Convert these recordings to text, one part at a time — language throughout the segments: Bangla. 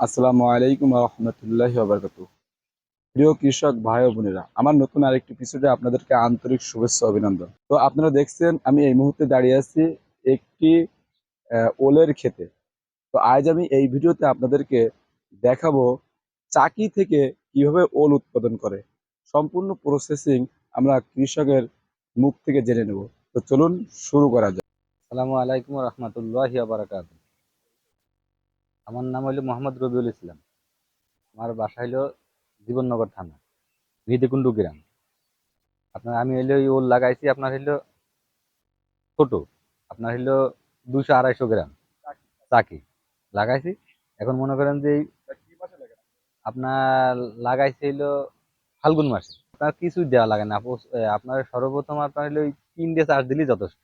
আসসালামু আলাইকুম রহমতুল্লাহ বারকাত প্রিয় কৃষক ভাই ও বোনেরা, আমার নতুন আরেকটি এপিসোডে আপনাদেরকে আন্তরিক শুভেচ্ছা অভিনন্দন। তো আপনারা দেখছেন, আমি এই মুহূর্তে দাঁড়িয়ে আছি একটি ওলের ক্ষেতে। তো আজ আমি এই ভিডিওতে আপনাদেরকে দেখাবো চাকি থেকে কীভাবে ওল উৎপাদন করে। সম্পূর্ণ প্রসেসিং আমরা কৃষকের মুখ থেকে জেনে নেব। তো চলুন শুরু করা যাক। সালামু আলাইকুম রহমতুল্লাহ বারাকাত আমার নাম হইল মোহাম্মদ রবিউল ইসলাম। আমার বাসা হইল জীবননগর থানা হৃদিকুণ্ডু গ্রাম। আপনার আমি হইল ওল লাগাইছি, আপনার হইল ছোট, আপনার হইল দুশো আড়াইশো গ্রাম। চাকি লাগাইছি। এখন মনে করেন যে আপনার লাগাইছে হইল ফাল্গুন মাসে। আপনার কিছুই দেওয়া লাগে না। আপনার সর্বপ্রথম আপনার হইল ওই তিনটে চার্জ দিলেই যথেষ্ট।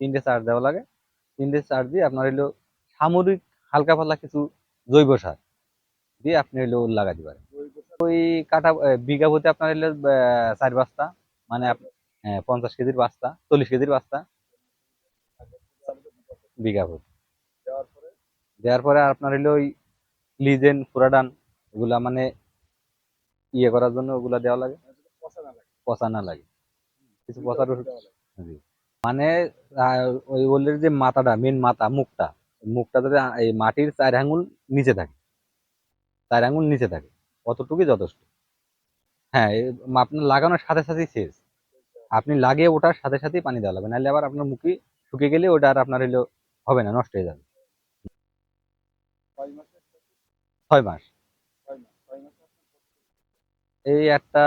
তিনটে চার্জ দেওয়া লাগে। তিনটে চার্জ দিয়ে আপনার হইল সামরিক হালকা পাতলা কিছু জৈব সার দিয়ে আপনি হইল লাগাতে পারেন। ওই কাটা বিঘা প্রতি আপনার হইল চার বস্তা মানে পঞ্চাশ কেজির বাস্তা, চল্লিশ কেজির বাস্তা বিঘা প্রতি। দেওয়ার পরে আপনার হইল ওই লিজেন ফুরাডান এগুলা মানে ইয়ে করার জন্য ওগুলা দেওয়া লাগে। পচা না লাগে। কিছু পচার ওষুধ। মানে ওই ওলের যে মাথাটা মেন মাথা, মুখটা মুখটা যাতে এই মাটির চার আঙুল নিচে থাকে। চার আঙুল নিচে থাকে। অতটুকুই যথেষ্ট। হ্যাঁ আপনার লাগানোর সাথে সাথেই শেষ। আপনি লাগিয়ে ওটার সাথে সাথেই পানি দেওয়া লাগবে। নাহলে আবার আপনার মুখে শুকিয়ে গেলে ওটা আর আপনার হইল হবে না নষ্ট হয়ে যাবে। ছয় মাস। এই একটা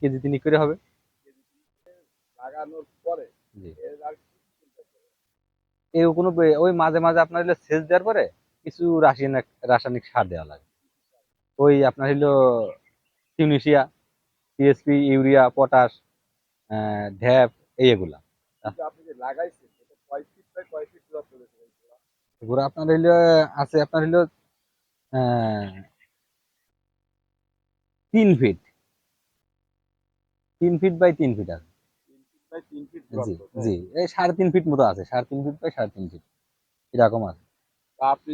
কেজি তিনিক করে হবে। লাগানোর পরে জি। এই কোনো ওই মাঝে মাঝে আপনার হলো সেচ দেওয়ার পরে কিছু রাসায়নিক রাসায়নিক সার দেওয়া লাগে। ওই আপনার হলো Tunisia TSP urea potash DAP এইগুলা? এগুলো। আপনার হইল আছে আপনার হইল তিন ফিট। তিন ফিট বাই তিন ফিট আছে। তিন ফিট জি জি। এই সাড়ে তিন ফিট মতো আছে সাড়ে তিন ফিট বাই সাড়ে তিন ফিট এরকম আছে। আপনি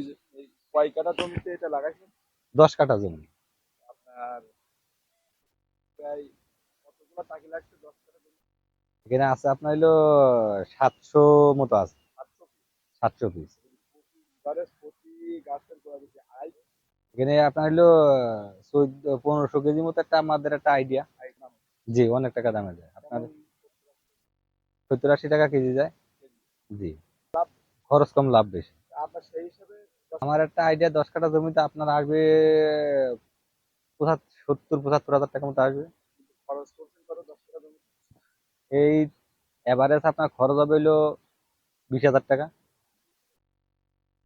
কয় জমিতে এটা লাগাইছেন? দশ জমি। আপনার প্রায় কতগুলো টাকি লাগছে দশ কাঠা জমি এখানে আছে আপনার হইল সাতশো মতো আছে। সাতশো পিস এখানে আপনার হলো চোদ্দ পনেরোশো কেজি মতো একটা আমাদের একটা আইডিয়া জি অনেক টাকা দামে যায় আপনার সত্তর আশি টাকা কেজি যায়। জি। খরচ কম লাভ বেশি। আপনার সেই হিসাবে আমার একটা আইডিয়া দশ কাঠা জমিতে আপনার আসবে পঁচাত্তর সত্তর পঁচাত্তর হাজার টাকা মতো আসবে। খরচ করছেন দশ কাঠা এই এভারেজ আপনার খরচ হবে হলো বিশ হাজার টাকা।